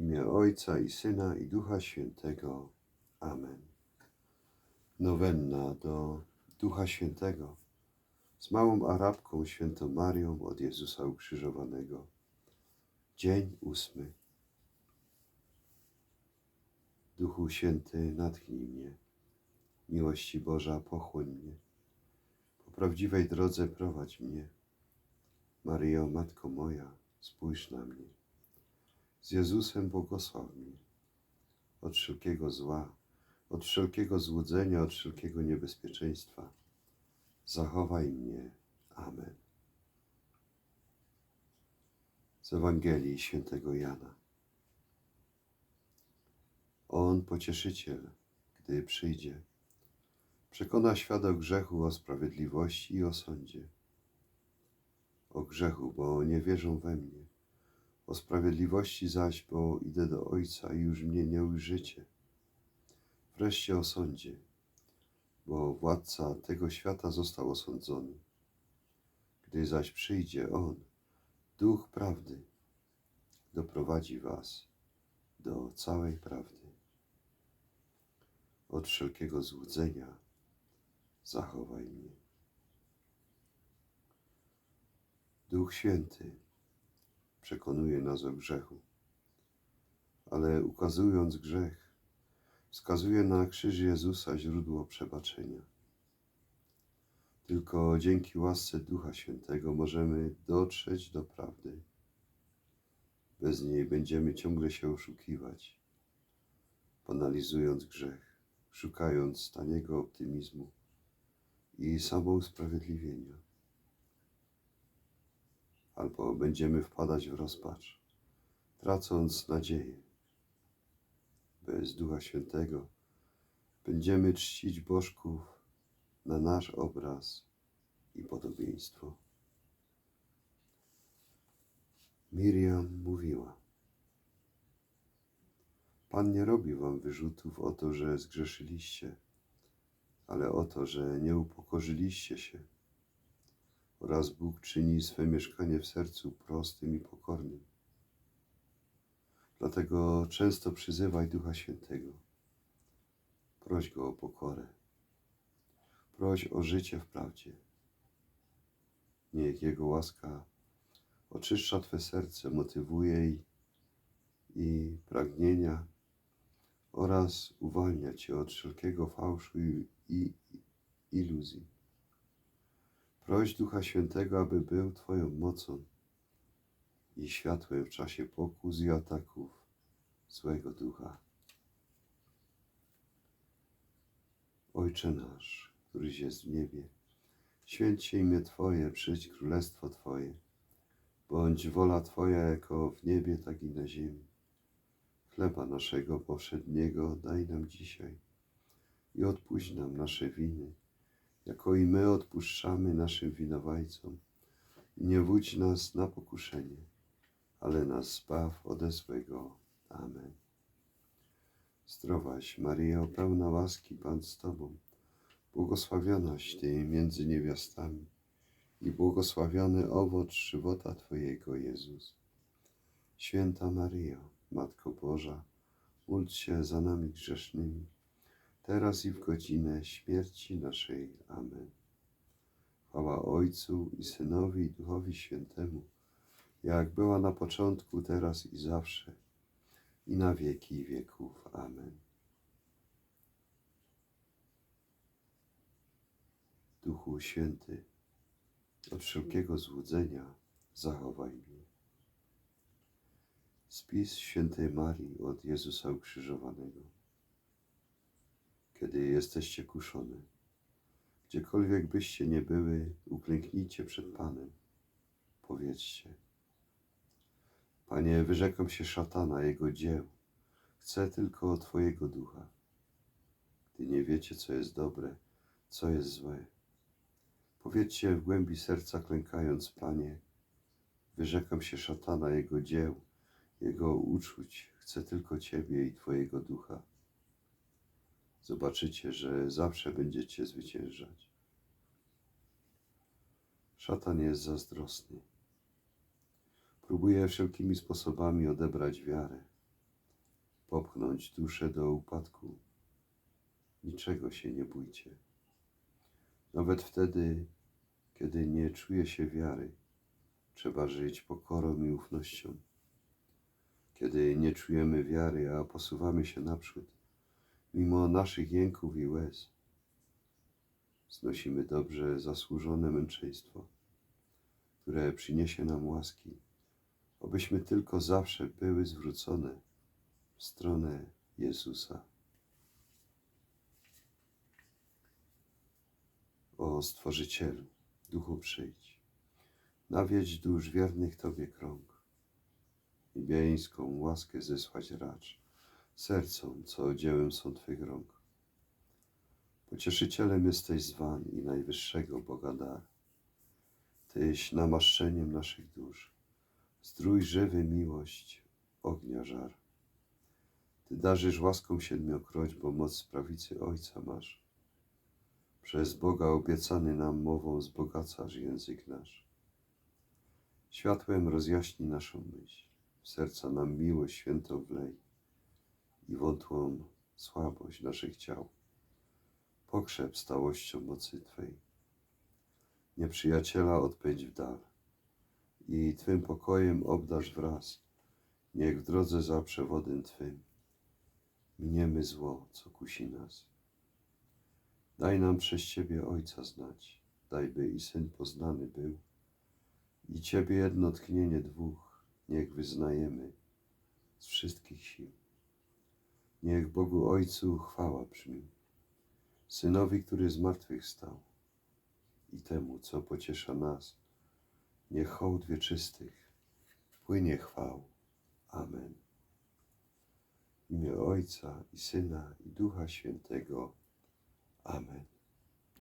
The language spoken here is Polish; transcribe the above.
imię Ojca i Syna i Ducha Świętego. Amen. Nowenna do Ducha Świętego z małą Arabką świętą Marią od Jezusa ukrzyżowanego. Dzień ósmy. Duchu Święty, natchnij mnie. Miłości Boża, pochłoń mnie. Po prawdziwej drodze prowadź mnie. Maryjo, Matko moja, spójrz na mnie. Z Jezusem błogosław. Od wszelkiego zła, od wszelkiego złudzenia, od wszelkiego niebezpieczeństwa. Zachowaj mnie. Amen. Z Ewangelii Świętego Jana. On, pocieszyciel, gdy przyjdzie, przekona świat o grzechu, o sprawiedliwości i o sądzie. O grzechu, bo nie wierzą we mnie. O sprawiedliwości zaś, bo idę do Ojca i już mnie nie ujrzycie. Wreszcie o sądzie, bo władca tego świata został osądzony. Gdy zaś przyjdzie On, Duch Prawdy, doprowadzi was do całej prawdy. Od wszelkiego złudzenia zachowaj mnie. Duch Święty przekonuje nas o grzechu, ale ukazując grzech, wskazuje na krzyż Jezusa źródło przebaczenia. Tylko dzięki łasce Ducha Świętego możemy dotrzeć do prawdy. Bez niej będziemy ciągle się oszukiwać, analizując grzech, szukając taniego optymizmu i samousprawiedliwienia. Albo będziemy wpadać w rozpacz, tracąc nadzieję. Bez Ducha Świętego będziemy czcić bożków na nasz obraz i podobieństwo. Miriam mówiła: Pan nie robi wam wyrzutów o to, że zgrzeszyliście, ale o to, że nie upokorzyliście się. Oraz Bóg czyni swe mieszkanie w sercu prostym i pokornym. Dlatego często przyzywaj Ducha Świętego. Proś Go o pokorę. Proś o życie w prawdzie. Niech Jego łaska oczyszcza Twe serce, motywuje i, i pragnienia oraz uwalnia Cię od wszelkiego fałszu i, i iluzji. Proś Ducha Świętego, aby był Twoją mocą i światłem w czasie pokus i ataków złego ducha. Ojcze nasz, któryś jest w niebie, święć się imię Twoje, przyjdź królestwo Twoje. Bądź wola Twoja jako w niebie, tak i na ziemi. Chleba naszego powszedniego daj nam dzisiaj i odpuść nam nasze winy, jako i my odpuszczamy naszym winowajcom. Nie wódź nas na pokuszenie, ale nas zbaw ode złego. Amen. Zdrowaś Maryjo, pełna łaski, Pan z Tobą, błogosławionaś Ty między niewiastami i błogosławiony owoc żywota Twojego, Jezus. Święta Maryjo, Matko Boża, módl się za nami grzesznymi, teraz i w godzinę śmierci naszej. Amen. Chwała Ojcu i Synowi i Duchowi Świętemu, jak była na początku, teraz i zawsze, i na wieki wieków. Amen. Duchu Święty, od wszelkiego złudzenia zachowaj mnie. Spis świętej Marii od Jezusa ukrzyżowanego. Kiedy jesteście kuszone, gdziekolwiek byście nie były, uklęknijcie przed Panem. Powiedzcie, Panie, wyrzekam się szatana, jego dzieł. Chcę tylko Twojego ducha. Gdy nie wiecie, co jest dobre, co jest złe, Powiedzcie w głębi serca klękając, Panie, wyrzekam się szatana, jego dzieł, jego uczuć, chcę tylko Ciebie i Twojego ducha. Zobaczycie, że zawsze będziecie zwyciężać. Szatan jest zazdrosny. Próbuje wszelkimi sposobami odebrać wiarę, popchnąć duszę do upadku. Niczego się nie bójcie. Nawet wtedy, kiedy nie czuje się wiary, trzeba żyć pokorą i ufnością. Kiedy nie czujemy wiary, a posuwamy się naprzód, mimo naszych jęków i łez, znosimy dobrze zasłużone męczeństwo, które przyniesie nam łaski, obyśmy tylko zawsze były zwrócone w stronę Jezusa. O Stworzycielu, Duchu przyjdź, nawiedź dusz wiernych Tobie krąg, niebieńską łaskę zesłać racz, sercom, co dziełem są Twych rąk. Pocieszycielem jesteś zwan i najwyższego Boga dar. Tyś namaszczeniem naszych dusz, zdrój żywy miłość, ognia żar. Ty darzysz łaską siedmiokroć, bo moc prawicy Ojca masz. Przez Boga obiecany nam mową wzbogacasz język nasz. Światłem rozjaśnij naszą myśl, w serca nam miłość świętą wlej i wątłą słabość naszych ciał. Pokrzep stałością mocy Twej. Nieprzyjaciela odpędź w dal i Twym pokojem obdarz wraz. Niech w drodze za przewodem Twym miniemy zło, co kusi nas. Daj nam przez Ciebie Ojca znać, daj by i Syn poznany był, i Ciebie jedno tknienie dwóch, niech wyznajemy z wszystkich sił. Niech Bogu Ojcu chwała brzmi, Synowi, który z martwych stał, i temu, co pociesza nas, niech hołd wieczystych płynie chwał. Amen. W imię Ojca i Syna i Ducha Świętego. Amen.